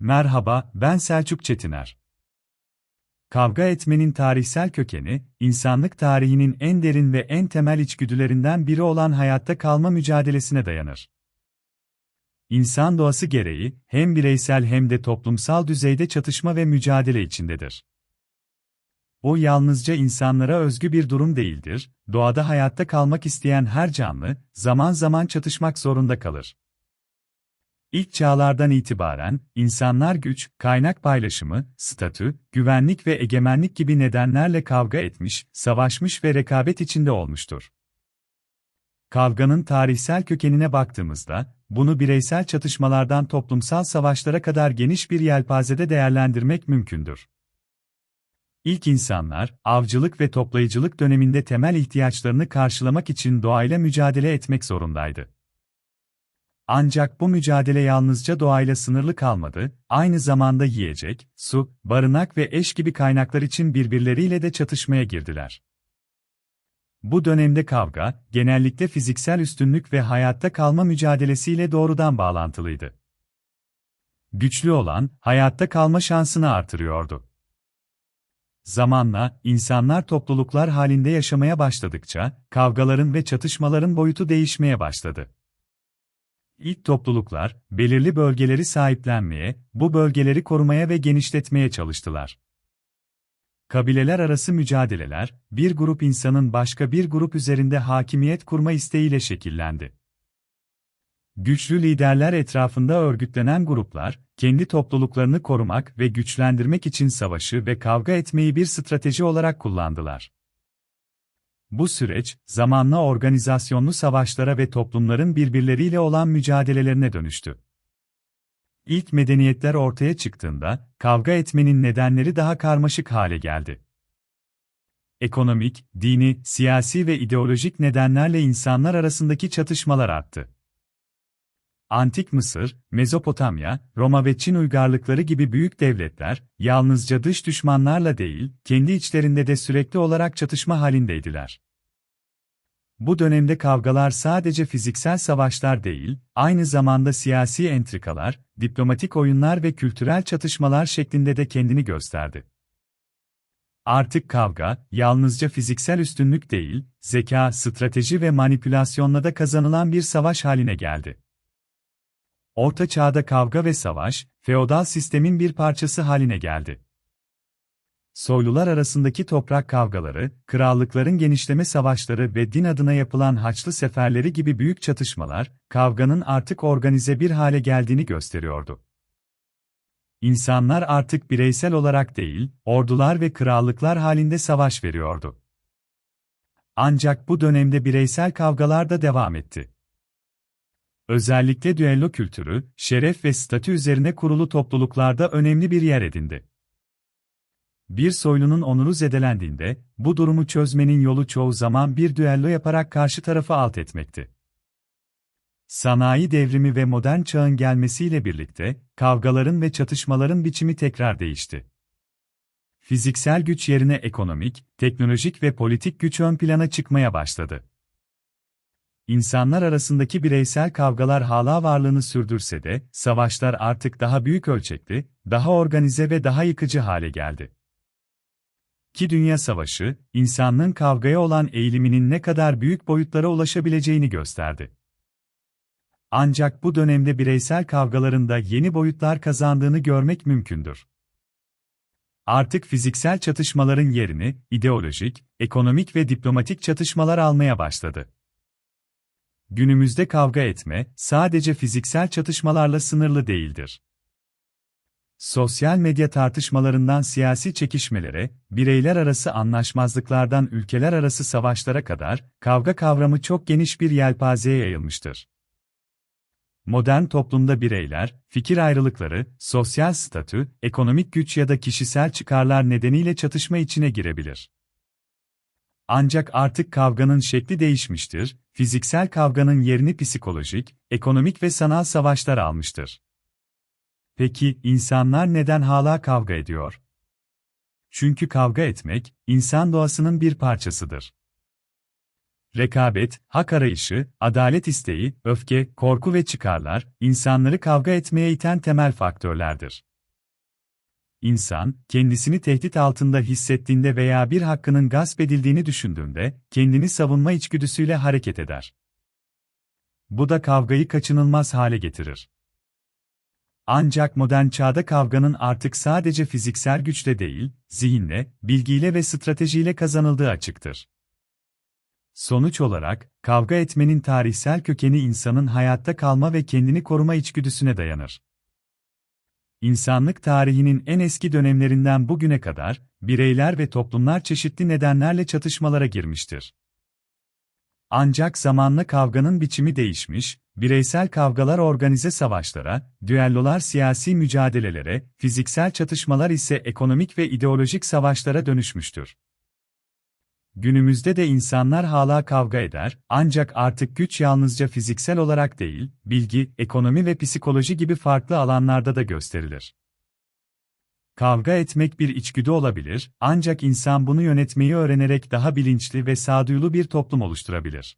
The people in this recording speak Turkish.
Merhaba, ben Selçuk Çetiner. Kavga etmenin tarihsel kökeni, insanlık tarihinin en derin ve en temel içgüdülerinden biri olan hayatta kalma mücadelesine dayanır. İnsan doğası gereği, hem bireysel hem de toplumsal düzeyde çatışma ve mücadele içindedir. O yalnızca insanlara özgü bir durum değildir, doğada hayatta kalmak isteyen her canlı, zaman zaman çatışmak zorunda kalır. İlk çağlardan itibaren, insanlar güç, kaynak paylaşımı, statü, güvenlik ve egemenlik gibi nedenlerle kavga etmiş, savaşmış ve rekabet içinde olmuştur. Kavganın tarihsel kökenine baktığımızda, bunu bireysel çatışmalardan toplumsal savaşlara kadar geniş bir yelpazede değerlendirmek mümkündür. İlk insanlar, avcılık ve toplayıcılık döneminde temel ihtiyaçlarını karşılamak için doğayla mücadele etmek zorundaydı. Ancak bu mücadele yalnızca doğayla sınırlı kalmadı, aynı zamanda yiyecek, su, barınak ve eş gibi kaynaklar için birbirleriyle de çatışmaya girdiler. Bu dönemde kavga, genellikle fiziksel üstünlük ve hayatta kalma mücadelesiyle doğrudan bağlantılıydı. Güçlü olan, hayatta kalma şansını artırıyordu. Zamanla, insanlar topluluklar halinde yaşamaya başladıkça, kavgaların ve çatışmaların boyutu değişmeye başladı. İlk topluluklar, belirli bölgeleri sahiplenmeye, bu bölgeleri korumaya ve genişletmeye çalıştılar. Kabileler arası mücadeleler, bir grup insanın başka bir grup üzerinde hakimiyet kurma isteğiyle şekillendi. Güçlü liderler etrafında örgütlenen gruplar, kendi topluluklarını korumak ve güçlendirmek için savaşı ve kavga etmeyi bir strateji olarak kullandılar. Bu süreç, zamanla organizasyonlu savaşlara ve toplumların birbirleriyle olan mücadelelerine dönüştü. İlk medeniyetler ortaya çıktığında, kavga etmenin nedenleri daha karmaşık hale geldi. Ekonomik, dini, siyasi ve ideolojik nedenlerle insanlar arasındaki çatışmalar arttı. Antik Mısır, Mezopotamya, Roma ve Çin uygarlıkları gibi büyük devletler, yalnızca dış düşmanlarla değil, kendi içlerinde de sürekli olarak çatışma halindeydiler. Bu dönemde kavgalar sadece fiziksel savaşlar değil, aynı zamanda siyasi entrikalar, diplomatik oyunlar ve kültürel çatışmalar şeklinde de kendini gösterdi. Artık kavga, yalnızca fiziksel üstünlük değil, zeka, strateji ve manipülasyonla da kazanılan bir savaş haline geldi. Orta Çağ'da kavga ve savaş, feodal sistemin bir parçası haline geldi. Soylular arasındaki toprak kavgaları, krallıkların genişleme savaşları ve din adına yapılan haçlı seferleri gibi büyük çatışmalar, kavganın artık organize bir hale geldiğini gösteriyordu. İnsanlar artık bireysel olarak değil, ordular ve krallıklar halinde savaş veriyordu. Ancak bu dönemde bireysel kavgalar da devam etti. Özellikle düello kültürü, şeref ve statü üzerine kurulu topluluklarda önemli bir yer edindi. Bir soylunun onuru zedelendiğinde, bu durumu çözmenin yolu çoğu zaman bir düello yaparak karşı tarafı alt etmekti. Sanayi devrimi ve modern çağın gelmesiyle birlikte, kavgaların ve çatışmaların biçimi tekrar değişti. Fiziksel güç yerine ekonomik, teknolojik ve politik güç ön plana çıkmaya başladı. İnsanlar arasındaki bireysel kavgalar hala varlığını sürdürse de, savaşlar artık daha büyük ölçekli, daha organize ve daha yıkıcı hale geldi. Ki Dünya Savaşı, insanlığın kavgaya olan eğiliminin ne kadar büyük boyutlara ulaşabileceğini gösterdi. Ancak bu dönemde bireysel kavgaların da yeni boyutlar kazandığını görmek mümkündür. Artık fiziksel çatışmaların yerini ideolojik, ekonomik ve diplomatik çatışmalar almaya başladı. Günümüzde kavga etme sadece fiziksel çatışmalarla sınırlı değildir. Sosyal medya tartışmalarından siyasi çekişmelere, bireyler arası anlaşmazlıklardan ülkeler arası savaşlara kadar kavga kavramı çok geniş bir yelpazeye yayılmıştır. Modern toplumda bireyler, fikir ayrılıkları, sosyal statü, ekonomik güç ya da kişisel çıkarlar nedeniyle çatışma içine girebilir. Ancak artık kavganın şekli değişmiştir, fiziksel kavganın yerini psikolojik, ekonomik ve sanal savaşlar almıştır. Peki, insanlar neden hala kavga ediyor? Çünkü kavga etmek, insan doğasının bir parçasıdır. rekabet, hak arayışı, adalet isteği, öfke, korku ve çıkarlar, insanları kavga etmeye iten temel faktörlerdir. İnsan, kendisini tehdit altında hissettiğinde veya bir hakkının gasp edildiğini düşündüğünde, kendini savunma içgüdüsüyle hareket eder. Bu da kavgayı kaçınılmaz hale getirir. Ancak modern çağda kavganın artık sadece fiziksel güçle değil, zihinle, bilgiyle ve stratejiyle kazanıldığı açıktır. Sonuç olarak, kavga etmenin tarihsel kökeni insanın hayatta kalma ve kendini koruma içgüdüsüne dayanır. İnsanlık tarihinin en eski dönemlerinden bugüne kadar, bireyler ve toplumlar çeşitli nedenlerle çatışmalara girmiştir. Ancak zamanla kavganın biçimi değişmiş, bireysel kavgalar organize savaşlara, düellolar siyasi mücadelelere, fiziksel çatışmalar ise ekonomik ve ideolojik savaşlara dönüşmüştür. Günümüzde de insanlar hala kavga eder, ancak artık güç yalnızca fiziksel olarak değil, bilgi, ekonomi ve psikoloji gibi farklı alanlarda da gösterilir. Kavga etmek bir içgüdü olabilir, ancak insan bunu yönetmeyi öğrenerek daha bilinçli ve sağduyulu bir toplum oluşturabilir.